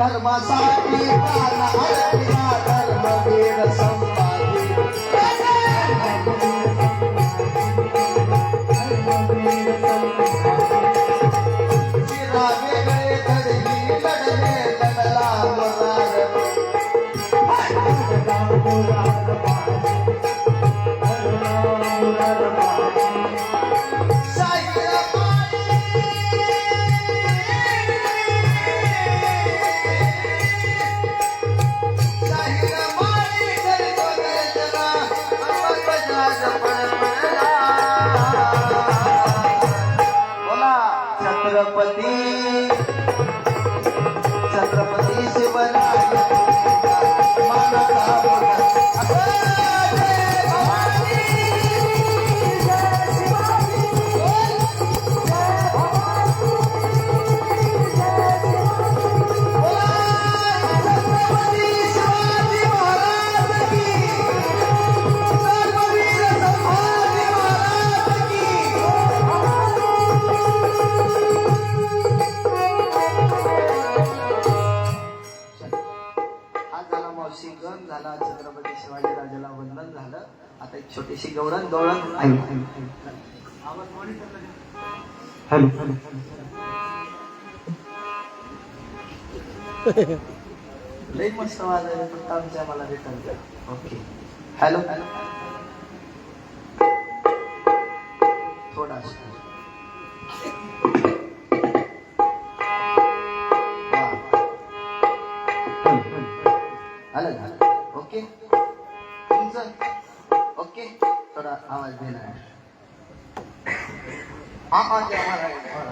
धर्मासाठी धर्मवीर सम हॅलो. लई मस्त आवाज आहे फक्त आमच्या मला रिटर्न कर. ओके. हॅलो. हॅलो थोडा झालं झालं ओके. तुमचं? ओके. थोडा आवाज दिला 好好讲话来。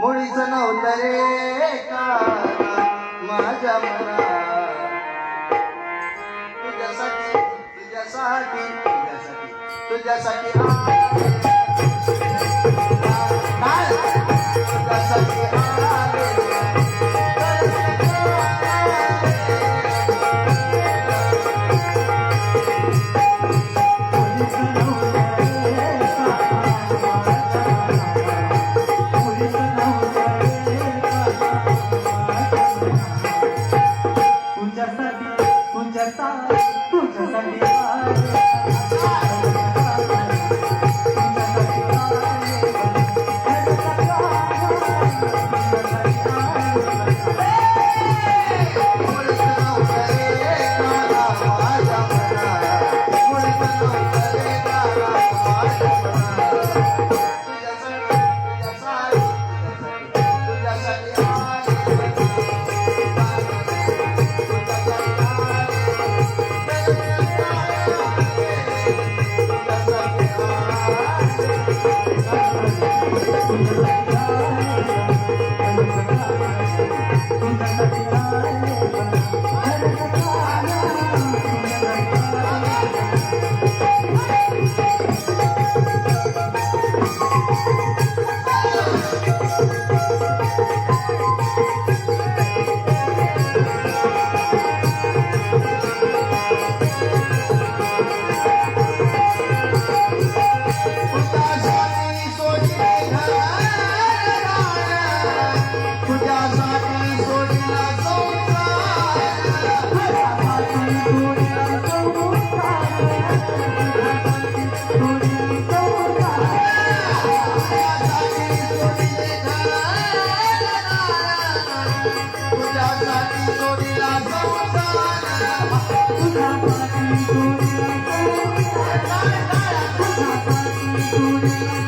मुळीच नव्हतं रे का माझ्या मना तुझ्यासाठी तुझ्यासाठी तुझ्यासाठी तुझ्यासाठी. Raja. Música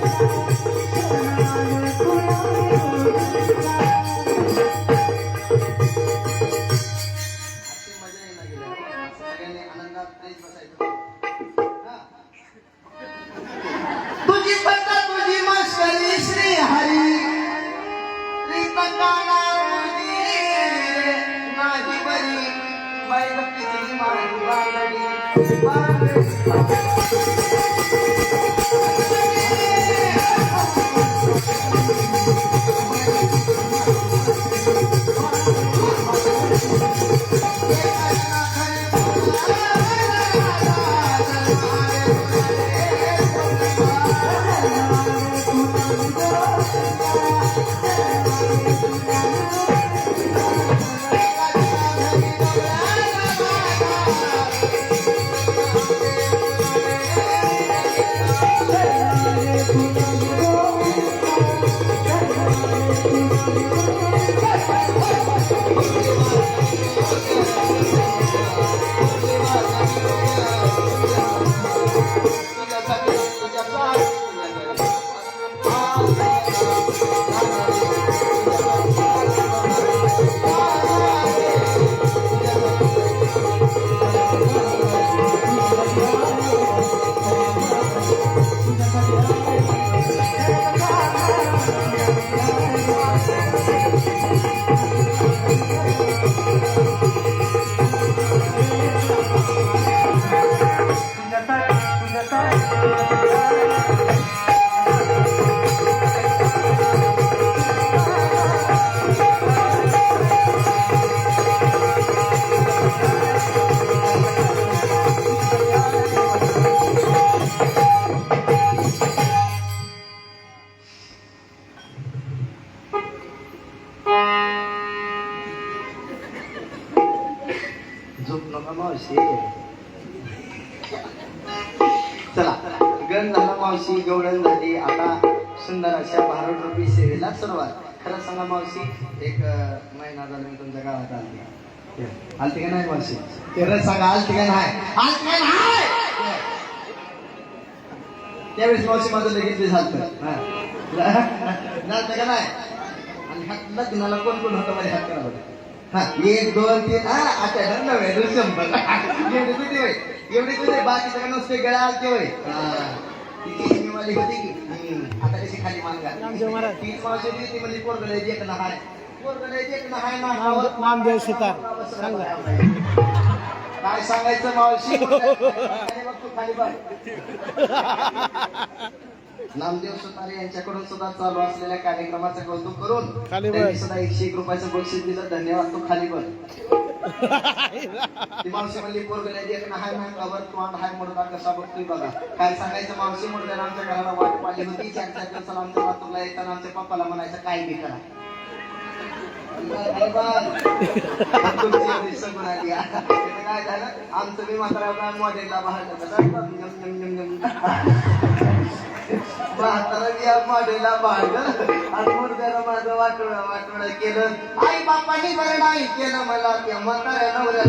सुंदर अशा भारत रुपी सेवेला सुरुवात. खरं सांगा मावशी एक महिना झाला मी तुमच्या गावात आलते. आलते का नाही मावशी? खरं सांगा आलते का नाही? आलते का नाही? त्यावेळेस मावशी माझं लगेच झालं झालं का नाही? आणि लग्नाला कोण कोण होतं मध्ये हात. हा एक दोन तीन हा आता नव्हे दोन शंभर. एवढे होय? एवढे किती बाकी सगळं नुसते गळा आलते होय ती चिमणीवाली होती की? हम्म. आता कशी खाली मानगा तीच मावशी होती ती म्हणजे पोरगले एक ना हाय पोरगले एक ना हाय नामदेव सुतार. सांगा काय सांगायचं मावशी? खाली बघ तू खाली बघ. नामदेव सुतारे यांच्याकडून सुद्धा चालू असलेल्या कार्यक्रमाचं कौतुक करून खाली सुद्धा एकशे एक रुपयाचं बक्षीस दिलं. धन्यवाद. तू खाली बघ. मावशी म्हणली पोरगल्या एक ना हाय महागावर तोंड हाय मुडदा कसा बघतोय बघा. काय सांगायचं मावशी मुडद्याला आमच्या घराला वाट पाहिली होती. चार चार आमच्या बाथरूमला येताना आमच्या पप्पाला म्हणायचं काय बी करा. काय झालं? आमचं मी मात्र मॉडेलला बाहेर म्हातारा आणि माझं वाटोळा वाटोळा केलं आई बापानी बरं नाही केलं मला त्या म्हाताऱ्या नवऱ्या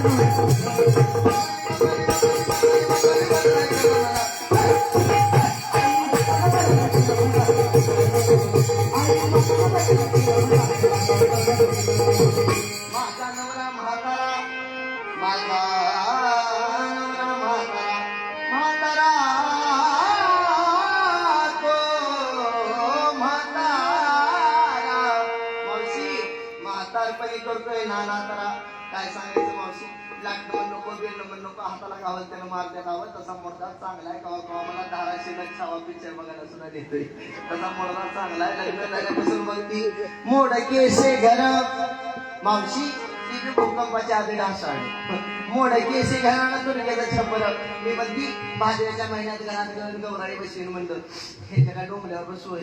ハハハハ! मारण्यात तसा मोठा चांगला आहे कवा कवा मला धाराशे छावा पिक्चर बघायला सुद्धा देतोय. तसा मोठा चांगला आहे लग्न झाल्यापासून मग ती मोड केसे घर मावशी ती भूकंपाच्या आधी ढासळले. मोड केसी घराणं दुर्गेचं छप्पर. मी म्हणती भाजऱ्याच्या महिन्यात घरात घेऊन गौराई बसवीन म्हणलं. हे त्याला डोंबल्यावर बसू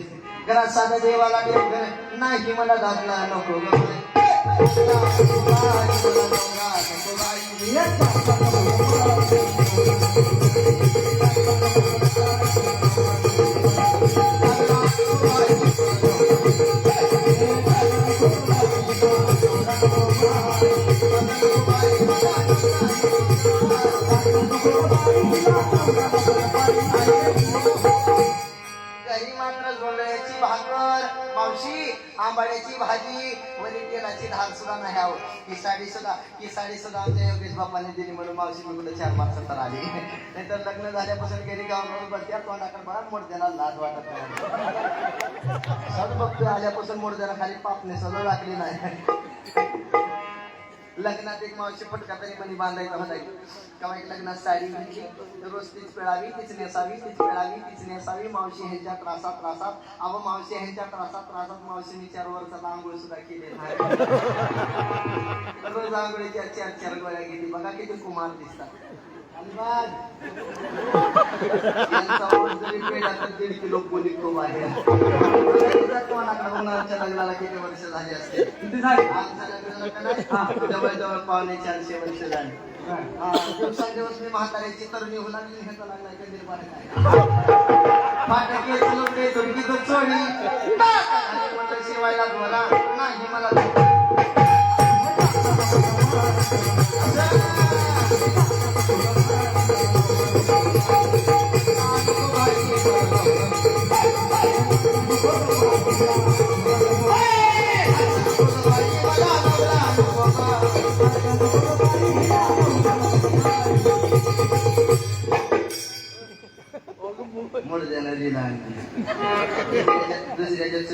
घरात साधा देवाला देव नाही मला घातला नको घरी जोंधळ्याची भाकर मावशी आंबाड्याची भाजी वरी तेलाची धार सुद्धा नाही आहो ही साडी सुद्धा ही साडी सुद्धा आमच्या योगेश बाप्पाने दिली म्हणून मावशी मी चार पाच तर आली. नाहीतर लग्न झाल्यापासून गेली गावाकडून बसत्या तोंडाकडे बरा मोडद्याला लाज वाटत नाही. सद बघतोय आल्यापासून मोडद्याला खाली पापने सगळं लागली नाही. लग्नात एक मावशी फटका तरी मनी बांधायचा होता. तेव्हा एक लग्नात साडी घातली. रोज तीच पिळावी तीच नेसावी तीच पिळावी तीच नेसावी. मावशी ह्यांच्या त्रासात त्रासात. अव मावशी ह्यांच्या त्रासात त्रासात मावशीने चार वर्षाचा आंघोळ सुद्धा केले नाही. रोज आंघोळीच्या चार चार गोळ्या घेतली. बघा किती कुमार दिसतात. अलिबाग. लग्नाला किती वर्ष झाली असते जवळजवळ पावणे चारशे वर्ष झाले दिवसांदिवस मी म्हाताऱ्याची तरुणी होऊ लागली ह्याचा लागलाय कंदील बाहेर काय फाटके चोरी शिवायला बोला नाही मला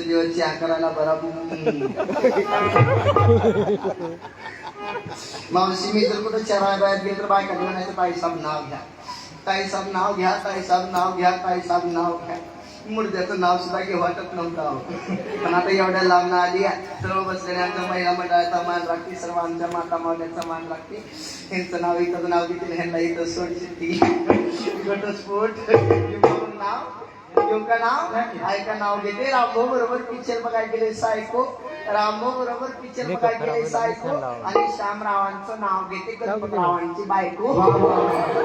दुसऱ्याच्या चुलीवर बरा मावशी मी जर कुठं चराय बाहेर गेलं तर बायका तर ताई साहेब नाव घ्या. ताई साहेब नाव घ्या ताई साहेब नाव घ्या ताई साहेब नाव घ्या. मुर्द्याचं नाव सुद्धा घेऊ वाटत नव्हतं पण आता एवढ्या लांब आली सर्व बसलेल्या महिला मंडळाचा मान लागते सर्व आमच्या माता मावल्याचा मान लागते. ह्यांचं नाव इथं नाव देतील ह्यांना इथं सोडशी घटस्फोट. नाव का नाव ऐका नाव घेते. रामभाऊ बरोबर पिक्चर बघायला गेले सायको. रामभाऊ बरोबर पिक्चर बघायला गेले सायको. आणि श्यामरावांचं नाव घेते. गणपतरावांची बायको.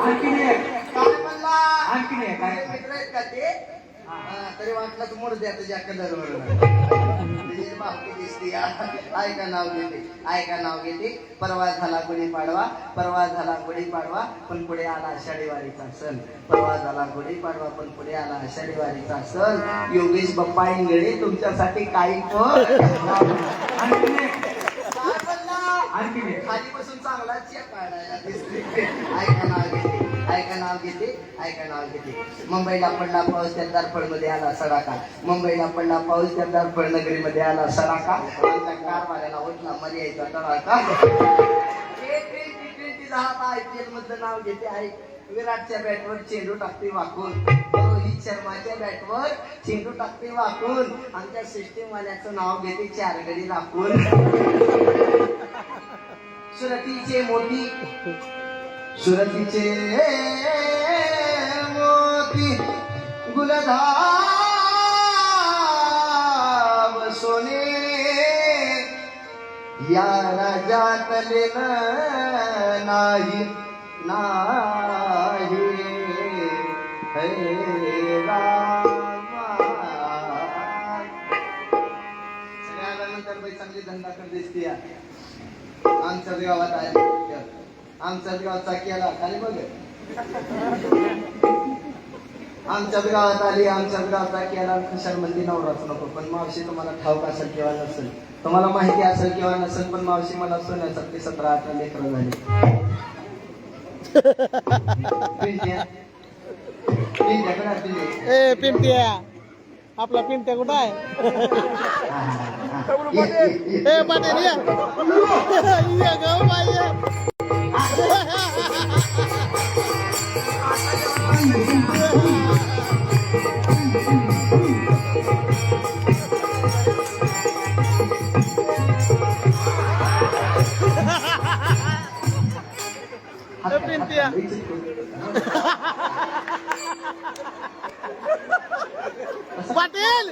आणखीन एक. काय म्हणला? आणखीन काय आहे मित्र आहेत का ते? तरी वाटलं तर मोड द्या तुझ्या कलरवर. दिसते. ऐका नाव घेते ऐका नाव घेते. परवा झाला गुढीपाडवा परवा झाला गुढीपाडवा पण पुढे आला आषाढीवारीचा सण. परवा झाला गुढीपाडवा पण पुढे आला आषाढीवारीचा सण. योगेश बाप्पा इंगळे तुमच्यासाठी काही आणखी खाली बसून चांगला चेक काढायला दिसते ऐका नाव घेते. ऐका नाव घेते ऐका नाव घेते. मुंबईला पडला पाऊस त्या दारफळमध्ये आला सडाका. मुंबईला पडला पाऊस त्या दारफळ नगरीमध्ये आला सडाका. आमच्या कारभाऱ्याला उठला मर्यायचा तडाका आय पी एल मधलं नाव घेते आहे विराटच्या बॅटवर चेंडू टाकते वाकून. हो, रोहित शर्माच्या बॅटवर चेंडू टाकते वाकून. आमच्या सिस्टीमवाल्याचं नाव घेते चार गडी राखून. सुरतीचे मोठी सुरतीचे मोती गुलधाब सोने. या राजातले नाही नाही. हे चांगली धंदा कर दिसते आमच्या गावात आहे आमच्याच गावचा केला खाली बघ. आमच्याच गावात आली आमच्याच गावचा केला. खुशाल मंदी नवराच नको पण मावशी तुम्हाला ठाऊक असेल किंवा नसेल तुम्हाला माहिती असेल किंवा नसेल पण मावशी मला सोन्यासारखी सतरा अठरा लेकरं झाली? ए पिंट्या. आपला पिंट्या कुठं आहे. ए पाटील ये. पाटील!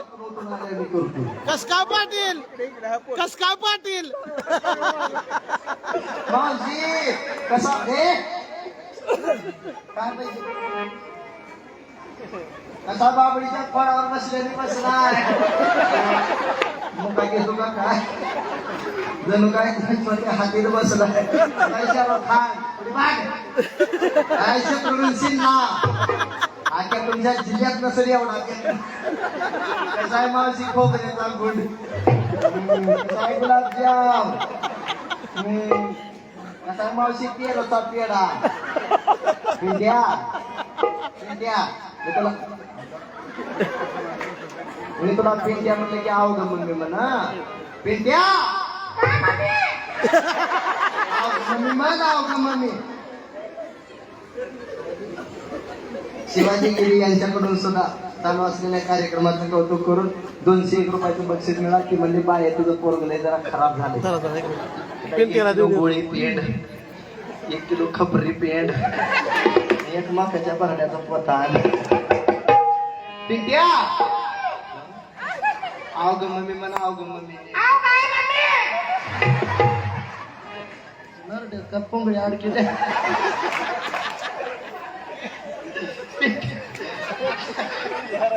कसका पाटील? कसका पाटील? कसा? रे काय पाहिजे कसा बाबडीच्या फळावर बसलेली बसणार मग काय घेतो का काय? जणू काय गणपती हातीत बसलाय. काय खान काय शत्रुघ्न सिन्हा? आख्या तुमच्या जिल्ह्यात नसेल एवढा. कसा आहे मावशी खोबऱ्याचा गुंड हम्म, गुलाबजाम? हम्म, कसा आहे मावशी पेरोचा पिंड्या पिंड्या मी तुला मी तुला पिंड्या म्हणलं की आव ग मी म्हणा पिंड्या मम्मी मम्मी शिवाजी गिरी यांच्याकडून सुद्धा चालू असलेल्या कार्यक्रमाचं कौतुक करून दोनशे एक रुपयाचं बक्षीस मिळा ती म्हणजे बाय तुझं पोरगलय जरा खराब झाले किलो. गोळी पेंड एक किलो खपरी पेंड एक माकाच्या भरण्याचा पोता पिंट्या! आव ग मम्मी म्हणा आव ग मम्मी. नरडे का पोंगळी अडकी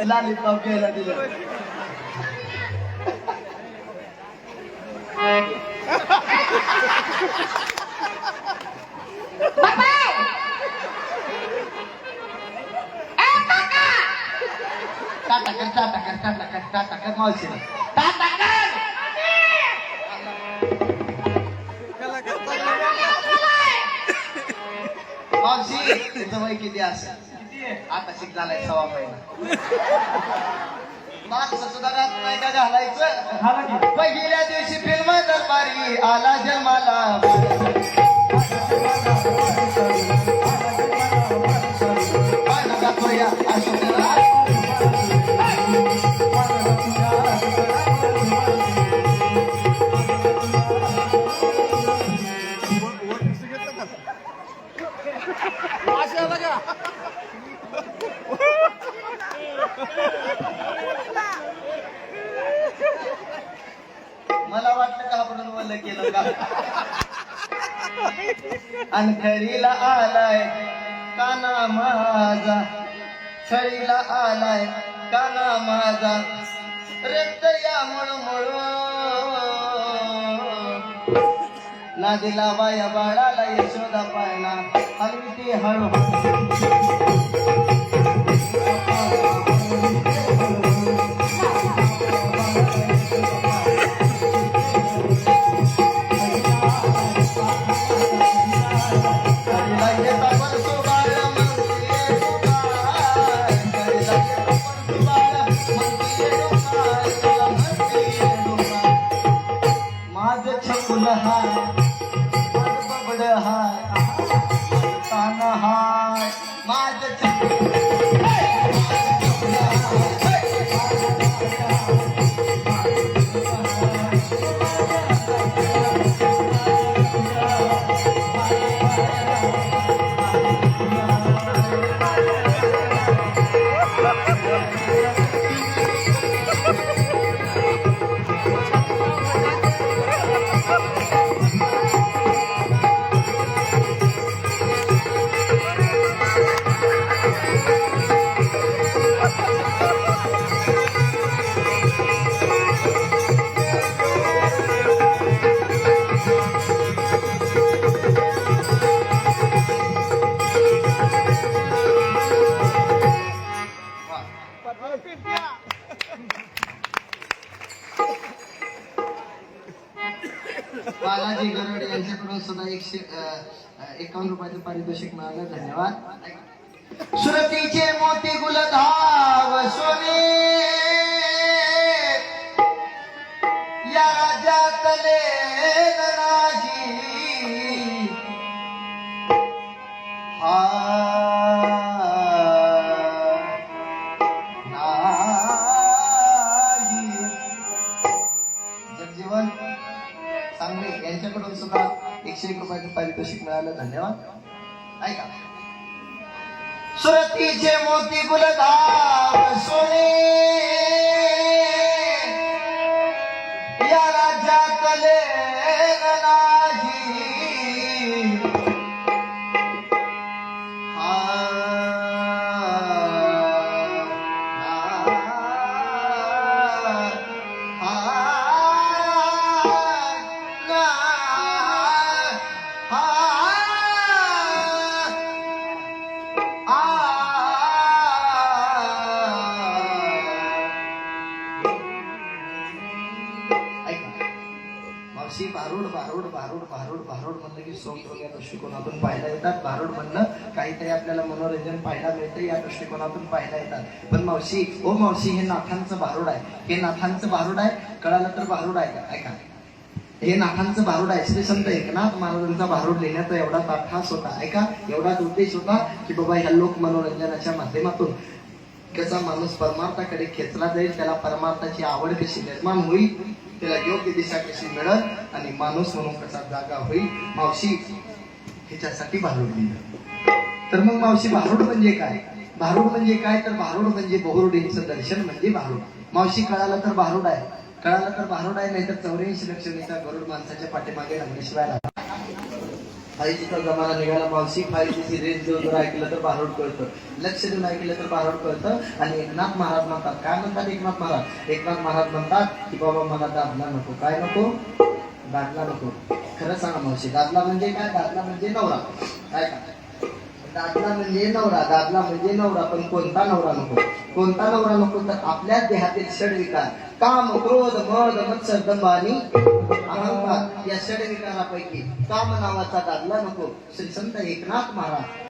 लॉलीपॉप घ्यायला दिलं. टाटा टाटा मावशी तुझं वय किती असेल आता शिक झालाय सवा महिना माणसं सुद्धा रात नाही का घालायचं झाला की. पहिल्या दिवशी फिल्म दरबारी आला जन्माला. मला वाटलं का आपण मला केलं का? आणि आलाय काना माझा. खरीला आलाय काना माझा. रक्त या मळमळ. नादीला बाया बाळाला यशोदा पाळणा हलवी ती हळू यांच्याकडून सुद्धा एकशे एकावन्न रुपयाचं पारितोषिक मिळालं धन्यवाद. सुरतीचे मोती गुलधाव सोने. या राज्यातले नाजी हा. एकशे एक रुपयाचं पारितोषिक मिळालं. धन्यवाद. ऐका. सुरतीचे मोती गुलधार सोने. या राज्यातले पाहायला येतात काहीतरी आपल्याला मनोरंजन पाहायला मिळतं या दृष्टिकोनातून पाहायला येतात. पण मावशी ओ मावशी हे नाथांचं भारूड आहे. हे नाथांचं भारूड आहे? कळालं तर भारूड आहे का? ऐका. हे नाथांचं भारूड आहे. श्री संत एकनाथ महाराजांचा भारूड लिहिण्याचा एवढा ताठास होता. ऐका एवढाच उद्देश होता की बाबा ह्या लोक मनोरंजनाच्या माध्यमातून कसा माणूस परमार्थाकडे खेचला जाईल त्याला परमार्थाची आवड कशी निर्माण होईल त्याला योग्य दिशा कशी मिळेल आणि माणूस म्हणून कसा जागा होईल? मावशी ह्याच्यासाठी भारूड लिहिलं तर मग मावशी भारूड म्हणजे काय? भारूड म्हणजे काय? तर भारूड म्हणजे बहुरुडींचं दर्शन म्हणजे भारूड. मावशी कळालं तर भारूड आहे. कळालं तर भारूड आहे नाहीतर चौऱ्याऐंशी लक्षणीचा गरुड माणसाच्या पाठीमागे रंगेशिवाय राहणार फाईजीचा जमाना निघाला मावशी फाईजीची रेंज जो जर ऐकलं तर भारूड कळतं. लक्ष देऊन ऐकलं तर भारूड कळतं. आणि एकनाथ महाराज म्हणतात काय म्हणतात एकनाथ महाराज? एकनाथ महाराज म्हणतात की बाबा मला दादला नको. काय नको? दादला नको. खरं सांगा मावशी दादला म्हणजे काय? दादला म्हणजे नवरा. काय का दादला म्हणजे नवरा दादला म्हणजे नवरा पण कोणता नवरा नको? कोणता नवरा नको तर आपल्याच देहातील षडविकार काम क्रोध मद मत्सर दंभ आणि अहंकार या षडविकारापैकी काम नावाचा दादला नको. श्री संत एकनाथ महाराज